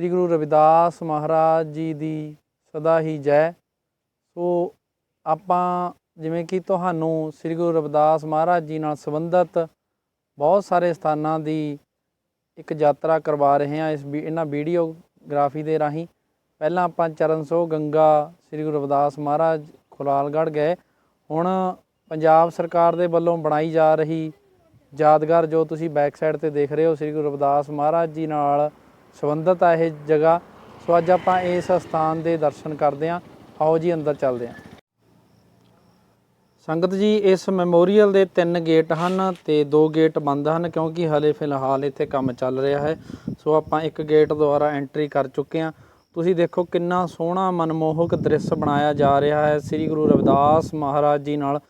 ਸ੍ਰੀ ਗੁਰੂ ਰਵਿਦਾਸ ਮਹਾਰਾਜ ਜੀ ਦੀ ਸਦਾ ਹੀ ਜੈ। ਸੋ ਆਪਾਂ ਜਿਵੇਂ ਕਿ ਤੁਹਾਨੂੰ ਸ੍ਰੀ ਗੁਰੂ ਰਵਿਦਾਸ ਮਹਾਰਾਜ ਜੀ ਨਾਲ ਸੰਬੰਧਿਤ ਬਹੁਤ ਸਾਰੇ ਸਥਾਨਾਂ ਦੀ ਇੱਕ ਯਾਤਰਾ ਕਰਵਾ ਰਹੇ ਹਾਂ ਇਸ ਵੀ ਇਹਨਾਂ ਵੀਡੀਓਗ੍ਰਾਫੀ ਦੇ ਰਾਹੀਂ। ਪਹਿਲਾਂ ਆਪਾਂ ਚਰਨ ਸੋ ਗੰਗਾ ਸ੍ਰੀ ਗੁਰੂ ਰਵਿਦਾਸ ਮਹਾਰਾਜ ਖੁਲਾਲਗੜ੍ਹ ਗਏ। ਹੁਣ ਪੰਜਾਬ ਸਰਕਾਰ ਦੇ ਵੱਲੋਂ ਬਣਾਈ ਜਾ ਰਹੀ ਯਾਦਗਾਰ ਜੋ ਤੁਸੀਂ ਬੈਕ ਸਾਈਡ ਤੇ ਦੇਖ ਰਹੇ ਹੋ ਸ੍ਰੀ ਗੁਰੂ ਰਵਿਦਾਸ ਮਹਾਰਾਜ ਜੀ ਨਾਲ ਸੰਬੰਧਿਤ ਆ ਇਹ ਜਗ੍ਹਾ। ਸੋ ਅੱਜ ਆਪਾਂ ਇਸ ਸਥਾਨ ਦੇ ਦਰਸ਼ਨ ਕਰਦੇ ਹਾਂ। ਆਓ ਜੀ ਅੰਦਰ ਚੱਲਦੇ ਹਾਂ। ਸੰਗਤ ਜੀ, ਇਸ ਮੈਮੋਰੀਅਲ ਦੇ ਤਿੰਨ ਗੇਟ ਹਨ ਤੇ ਦੋ ਗੇਟ ਬੰਦ ਹਨ ਕਿਉਂਕਿ ਹਲੇ ਫਿਲਹਾਲ ਇੱਥੇ ਕੰਮ ਚੱਲ ਰਿਹਾ ਹੈ। ਸੋ ਆਪਾਂ ਇੱਕ ਗੇਟ ਦੁਆਰਾ ਐਂਟਰੀ ਕਰ ਚੁੱਕੇ ਹਾਂ। ਤੁਸੀਂ ਦੇਖੋ ਕਿੰਨਾ ਸੋਹਣਾ ਮਨਮੋਹਕ ਦ੍ਰਿਸ਼ ਬਣਾਇਆ ਜਾ ਰਿਹਾ ਹੈ ਸ੍ਰੀ ਗੁਰੂ ਰਵਿਦਾਸ ਮਹਾਰਾਜ ਜੀ ਨਾਲ।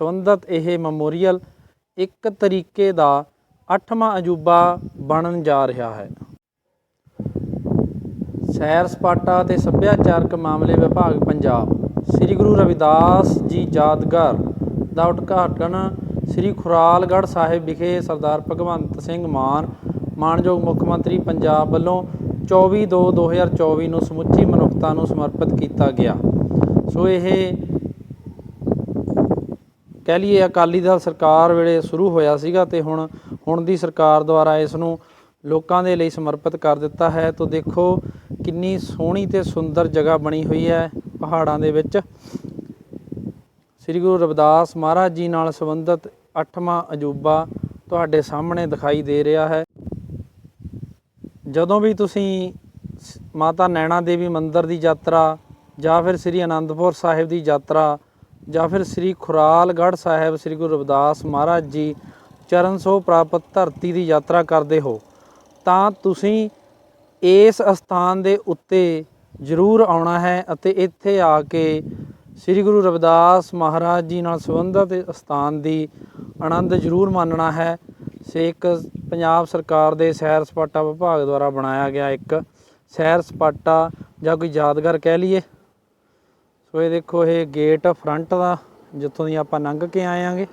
ਸੰਬੰਧਿਤ ਇਹ ਮੈਮੋਰੀਅਲ ਇੱਕ ਤਰੀਕੇ ਦਾ ਅੱਠਵਾਂ ਅਜੂਬਾ ਬਣਨ ਜਾ ਰਿਹਾ ਹੈ। ਸੈਰ ਸਪਾਟਾ ਤੇ ਸੱਭਿਆਚਾਰਕ ਮਾਮਲੇ ਵਿਭਾਗ ਪੰਜਾਬ। ਸ੍ਰੀ ਗੁਰੂ ਰਵਿਦਾਸ ਜੀ ਯਾਦਗਾਰ ਦਾ ਉਦਘਾਟਨ ਸ੍ਰੀ ਖੁਰਾਲਗੜ੍ਹ ਸਾਹਿਬ ਵਿਖੇ ਸਰਦਾਰ ਭਗਵੰਤ ਸਿੰਘ ਮਾਨ, ਮਾਨਯੋਗ ਮੁੱਖ ਮੰਤਰੀ ਪੰਜਾਬ ਵੱਲੋਂ 24/2/2024 ਨੂੰ ਸਮੁੱਚੀ ਮਨੁੱਖਤਾ ਨੂੰ ਸਮਰਪਿਤ ਕੀਤਾ ਗਿਆ। ਸੋ ਇਹ ਕਹਿ ਲਈਏ ਅਕਾਲੀ ਦਲ ਸਰਕਾਰ ਵੇਲੇ ਸ਼ੁਰੂ ਹੋਇਆ ਸੀਗਾ ਤੇ ਹੁਣ ਹੁਣ ਦੀ ਸਰਕਾਰ ਦੁਆਰਾ ਇਸ ਨੂੰ ਲੋਕਾਂ ਦੇ ਲਈ ਸਮਰਪਿਤ ਕਰ ਦਿੱਤਾ ਹੈ। ਤੋਂ ਦੇਖੋ ਕਿੰਨੀ ਸੋਹਣੀ ਤੇ ਸੁੰਦਰ ਜਗ੍ਹਾ ਬਣੀ ਹੋਈ ਹੈ ਪਹਾੜਾਂ ਦੇ ਵਿੱਚ। ਸ੍ਰੀ ਗੁਰੂ ਰਵਿਦਾਸ ਮਹਾਰਾਜ ਜੀ ਨਾਲ ਸੰਬੰਧਿਤ ਅੱਠਵਾਂ ਅਜੂਬਾ ਤੁਹਾਡੇ ਸਾਹਮਣੇ ਦਿਖਾਈ ਦੇ ਰਿਹਾ ਹੈ। ਜਦੋਂ ਵੀ ਤੁਸੀਂ ਸ- ਮਾਤਾ ਨੈਣਾ ਦੇਵੀ ਮੰਦਿਰ ਦੀ ਯਾਤਰਾ ਜਾਂ ਫਿਰ ਸ੍ਰੀ ਅਨੰਦਪੁਰ ਸਾਹਿਬ ਦੀ ਯਾਤਰਾ ਜਾਂ ਫਿਰ ਸ੍ਰੀ ਖੁਰਾਲਗੜ੍ਹ ਸਾਹਿਬ ਸ੍ਰੀ ਗੁਰੂ ਰਵਿਦਾਸ ਮਹਾਰਾਜ ਜੀ ਚਰਨ ਸੋ ਪ੍ਰਾਪਤ ਧਰਤੀ ਦੀ ਯਾਤਰਾ ਕਰਦੇ ਹੋ ਤਾਂ ਤੁਸੀਂ ਇਸ ਅਸਥਾਨ ਦੇ ਉੱਤੇ ਜ਼ਰੂਰ ਆਉਣਾ ਹੈ ਅਤੇ ਇੱਥੇ ਆ ਕੇ ਸ੍ਰੀ ਗੁਰੂ ਰਵਿਦਾਸ ਮਹਾਰਾਜ ਜੀ ਨਾਲ ਸੰਬੰਧਿਤ ਅਸਥਾਨ ਦੀ ਆਨੰਦ ਜ਼ਰੂਰ ਮਾਣਨਾ ਹੈ। ਸੇਕ ਪੰਜਾਬ ਸਰਕਾਰ ਦੇ ਸੈਰ ਸਪਾਟਾ ਵਿਭਾਗ ਦੁਆਰਾ ਬਣਾਇਆ ਗਿਆ ਇੱਕ ਸੈਰ ਸਪਾਟਾ ਜਾਂ ਕੋਈ ਯਾਦਗਾਰ ਕਹਿ ਲਈਏ। ਸੋ ਇਹ ਦੇਖੋ, ਇਹ ਗੇਟ ਫਰੰਟ ਦਾ, ਜਿੱਥੋਂ ਦੀ ਆਪਾਂ ਲੰਘ ਕੇ ਆਏ ਆਂਗੇ।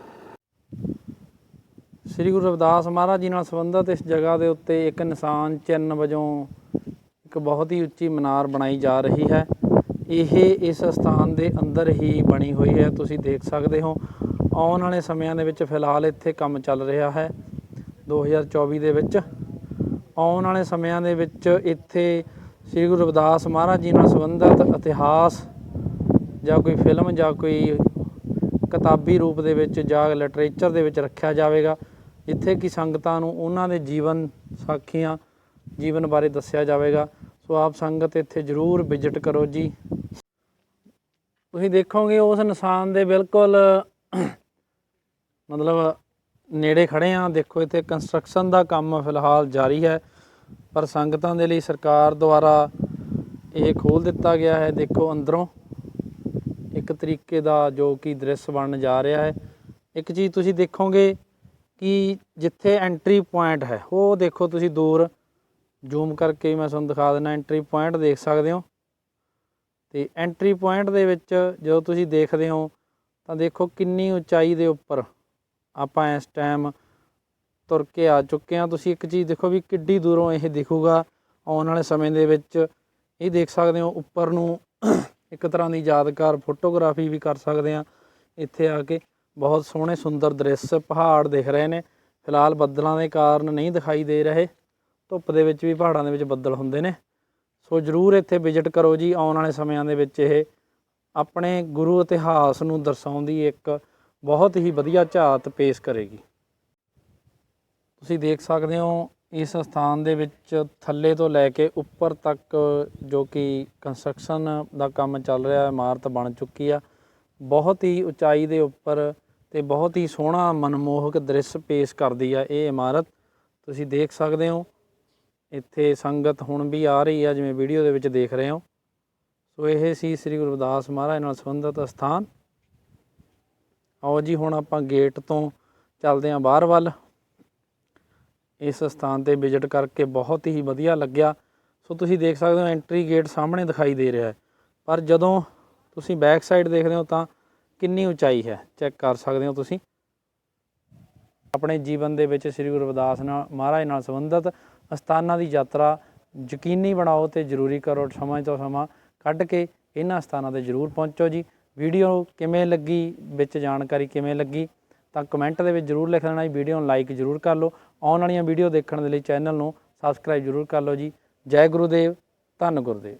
ਸ੍ਰੀ ਗੁਰੂ ਰਵਿਦਾਸ ਮਹਾਰਾਜ ਜੀ ਨਾਲ ਸੰਬੰਧਿਤ ਇਸ ਜਗ੍ਹਾ ਦੇ ਉੱਤੇ ਇੱਕ ਨਿਸ਼ਾਨ ਚਿੰਨ੍ਹ ਵਜੋਂ ਇੱਕ ਬਹੁਤ ਹੀ ਉੱਚੀ ਮਨਾਰ ਬਣਾਈ ਜਾ ਰਹੀ ਹੈ। ਇਹ ਇਸ ਸਥਾਨ ਦੇ ਅੰਦਰ ਹੀ ਬਣੀ ਹੋਈ ਹੈ। ਤੁਸੀਂ ਦੇਖ ਸਕਦੇ ਹੋ, ਆਉਣ ਵਾਲੇ ਸਮਿਆਂ ਦੇ ਵਿੱਚ ਫਿਲਹਾਲ ਇੱਥੇ ਕੰਮ ਚੱਲ ਰਿਹਾ ਹੈ। 2024 ਦੇ ਵਿੱਚ ਆਉਣ ਵਾਲੇ ਸਮਿਆਂ ਦੇ ਵਿੱਚ ਇੱਥੇ ਸ੍ਰੀ ਗੁਰੂ ਰਵਿਦਾਸ ਮਹਾਰਾਜ ਜੀ ਨਾਲ ਸੰਬੰਧਿਤ ਇਤਿਹਾਸ ਜਾਂ ਕੋਈ ਫਿਲਮ ਜਾਂ ਕੋਈ ਕਿਤਾਬੀ ਰੂਪ ਦੇ ਵਿੱਚ ਜਾਂ ਲਿਟਰੇਚਰ ਦੇ ਵਿੱਚ ਰੱਖਿਆ ਜਾਵੇਗਾ। ਜਿੱਥੇ ਕਿ ਸੰਗਤਾਂ ਨੂੰ ਉਹਨਾਂ ਦੇ ਜੀਵਨ ਸਾਖੀਆਂ ਜੀਵਨ ਬਾਰੇ ਦੱਸਿਆ ਜਾਵੇਗਾ। ਸੋ ਆਪ ਸੰਗਤ ਇੱਥੇ ਜ਼ਰੂਰ ਵਿਜ਼ਿਟ ਕਰੋ ਜੀ। ਤੁਸੀਂ ਦੇਖੋਗੇ ਉਸ ਨਿਸ਼ਾਨ ਦੇ ਬਿਲਕੁਲ ਮਤਲਬ ਨੇੜੇ ਖੜੇ ਆ। ਦੇਖੋ ਇੱਥੇ ਕੰਸਟਰਕਸ਼ਨ ਦਾ ਕੰਮ ਫਿਲਹਾਲ ਜਾਰੀ ਹੈ। ਪਰ ਸੰਗਤਾਂ ਦੇ ਲਈ ਸਰਕਾਰ ਦੁਆਰਾ ਇਹ ਖੋਲ ਦਿੱਤਾ ਗਿਆ ਹੈ। ਦੇਖੋ ਅੰਦਰੋਂ ਇੱਕ ਤਰੀਕੇ ਦਾ ਜੋ ਕਿ ਦ੍ਰਿਸ਼ ਬਣਨ ਜਾ ਰਿਹਾ ਹੈ। ਇੱਕ ਚੀਜ਼ ਤੁਸੀਂ ਦੇਖੋਗੇ ਕਿ ਜਿੱਥੇ ਐਂਟਰੀ ਪੁਆਇੰਟ ਹੈ, ਉਹ ਦੇਖੋ ਤੁਸੀਂ ਦੂਰ ਜ਼ੂਮ ਕਰਕੇ ਮੈਂ ਤੁਹਾਨੂੰ ਦਿਖਾ ਦਿੰਦਾ ਐਂਟਰੀ ਪੁਆਇੰਟ ਦੇਖ ਸਕਦੇ ਹੋ। ਤੇ ਐਂਟਰੀ ਪੁਆਇੰਟ ਦੇ ਵਿੱਚ ਜਦੋਂ ਤੁਸੀਂ ਦੇਖਦੇ ਹੋ, ਤਾਂ ਦੇਖੋ ਕਿੰਨੀ ਉਚਾਈ ਦੇ ਉੱਪਰ ਆਪਾਂ ਇਸ ਟਾਈਮ ਤੁਰ ਕੇ ਆ ਚੁੱਕੇ ਹਾਂ। ਤੁਸੀਂ ਇੱਕ ਚੀਜ਼ ਦੇਖੋ ਵੀ ਕਿੱਡੀ ਦੂਰੋਂ ਇਹ ਦਿਖੂਗਾ, ਆਉਣ ਵਾਲੇ ਸਮੇਂ ਦੇ ਵਿੱਚ। ਇਹ ਦੇਖ ਸਕਦੇ ਹੋ, ਉੱਪਰ ਨੂੰ ਇੱਕ ਤਰ੍ਹਾਂ ਦੀ ਯਾਦਗਾਰ ਫੋਟੋਗ੍ਰਾਫੀ ਵੀ ਕਰ ਸਕਦੇ ਆ ਇੱਥੇ ਆ ਕੇ। ਬਹੁਤ ਸੋਹਣੇ ਸੁੰਦਰ ਦ੍ਰਿਸ਼ ਪਹਾੜ ਦਿਖ ਰਹੇ ਨੇ। ਫਿਲਹਾਲ ਬੱਦਲਾਂ ਦੇ ਕਾਰਨ ਨਹੀਂ ਦਿਖਾਈ ਦੇ ਰਹੇ। ਧੁੱਪ ਦੇ ਵਿੱਚ ਵੀ ਪਹਾੜਾਂ ਦੇ ਵਿੱਚ ਬੱਦਲ ਹੁੰਦੇ ਨੇ। ਸੋ ਜਰੂਰ ਇੱਥੇ ਵਿਜ਼ਿਟ ਕਰੋ ਜੀ। ਆਉਣ ਵਾਲੇ ਸਮਿਆਂ ਦੇ ਵਿੱਚ ਇਹ ਆਪਣੇ ਗੁਰੂ ਇਤਿਹਾਸ ਨੂੰ ਦਰਸਾਉਂਦੀ ਇੱਕ ਬਹੁਤ ਹੀ ਵਧੀਆ ਝਾਤ ਪੇਸ਼ ਕਰੇਗੀ। ਤੁਸੀਂ ਦੇਖ ਸਕਦੇ ਹੋ, ਇਸ ਸਥਾਨ ਦੇ ਵਿੱਚ ਥੱਲੇ ਤੋਂ ਲੈ ਕੇ ਉੱਪਰ ਤੱਕ ਜੋ ਕਿ ਕੰਸਟਰਕਸ਼ਨ ਦਾ ਕੰਮ ਚੱਲ ਰਿਹਾ ਹੈ ਇਮਾਰਤ ਬਣ ਚੁੱਕੀ ਆ। ਬਹੁਤ ਹੀ ਉਚਾਈ ਦੇ ਉੱਪਰ ਤੇ ਬਹੁਤ ਹੀ ਸੋਹਣਾ ਮਨਮੋਹਕ ਦ੍ਰਿਸ਼ ਪੇਸ਼ ਕਰਦੀ ਆ ਇਹ ਇਮਾਰਤ। ਤੁਸੀਂ ਦੇਖ ਸਕਦੇ ਹੋ, ਇੱਥੇ ਸੰਗਤ ਹੁਣ ਵੀ ਆ ਰਹੀ ਆ, ਜਿਵੇਂ ਵੀਡੀਓ ਦੇ ਵਿੱਚ ਦੇਖ ਰਹੇ ਹੋ। ਸੋ ਇਹ ਸੀ ਸ੍ਰੀ ਗੁਰੂ ਰਵਿਦਾਸ ਮਹਾਰਾਜ ਨਾਲ ਸੰਬੰਧਿਤ ਸਥਾਨ ਆਓ ਜੀ, ਹੁਣ ਆਪਾਂ ਗੇਟ ਤੋਂ ਚੱਲਦੇ ਹਾਂ ਬਾਹਰ ਵੱਲ। ਇਸ ਸਥਾਨ ਤੇ ਵਿਜ਼ਿਟ ਕਰਕੇ ਬਹੁਤ ਹੀ ਵਧੀਆ ਲੱਗਿਆ। ਸੋ ਤੁਸੀਂ ਦੇਖ ਸਕਦੇ ਹੋ, ਐਂਟਰੀ ਗੇਟ ਸਾਹਮਣੇ ਦਿਖਾਈ ਦੇ ਰਿਹਾ ਹੈ। ਪਰ ਜਦੋਂ ਤੁਸੀਂ ਬੈਕ ਸਾਈਡ ਦੇਖਦੇ ਹੋ ਤਾਂ ਕਿੰਨੀ ਉਚਾਈ ਹੈ? ਚੈੱਕ ਕਰ ਸਕਦੇ ਹੋ ਤੁਸੀਂ। ਆਪਣੇ ਜੀਵਨ ਦੇ ਵਿੱਚ ਸ੍ਰੀ ਗੁਰੂ ਰਵਿਦਾਸ ਨਾਲ, ਮਹਾਰਾਜ ਨਾਲ ਸੰਬੰਧਿਤ ਅਸਥਾਨਾਂ ਦੀ ਯਾਤਰਾ ਯਕੀਨੀ ਬਣਾਓ ਤੇ ਜ਼ਰੂਰੀ ਕਰੋ। ਸਮਾਂ ਤੋਂ ਸਮਾਂ ਕੱਢ ਕੇ ਇਹਨਾਂ ਸਥਾਨਾਂ ਤੇ ਜ਼ਰੂਰ ਪਹੁੰਚੋ ਜੀ। ਵੀਡੀਓ ਕਿਵੇਂ ਲੱਗੀ? ਵਿੱਚ ਜਾਣਕਾਰੀ ਕਿਵੇਂ ਲੱਗੀ? ਤਾਂ ਕਮੈਂਟ ਦੇ ਵਿੱਚ ਜ਼ਰੂਰ ਲਿਖ ਦੇਣਾ ਜੀ। ਵੀਡੀਓ ਨੂੰ ਲਾਈਕ ਜ਼ਰੂਰ ਕਰ ਲਓ। ਆਉਣ ਵਾਲੀਆਂ ਵੀਡੀਓ ਦੇਖਣ ਦੇ ਲਈ ਚੈਨਲ ਨੂੰ ਸਬਸਕ੍ਰਾਈਬ ਜ਼ਰੂਰ ਕਰ ਲਓ ਜੀ। ਜੈ ਗੁਰੂਦੇਵ, ਧੰਨ ਗੁਰਦੇਵ।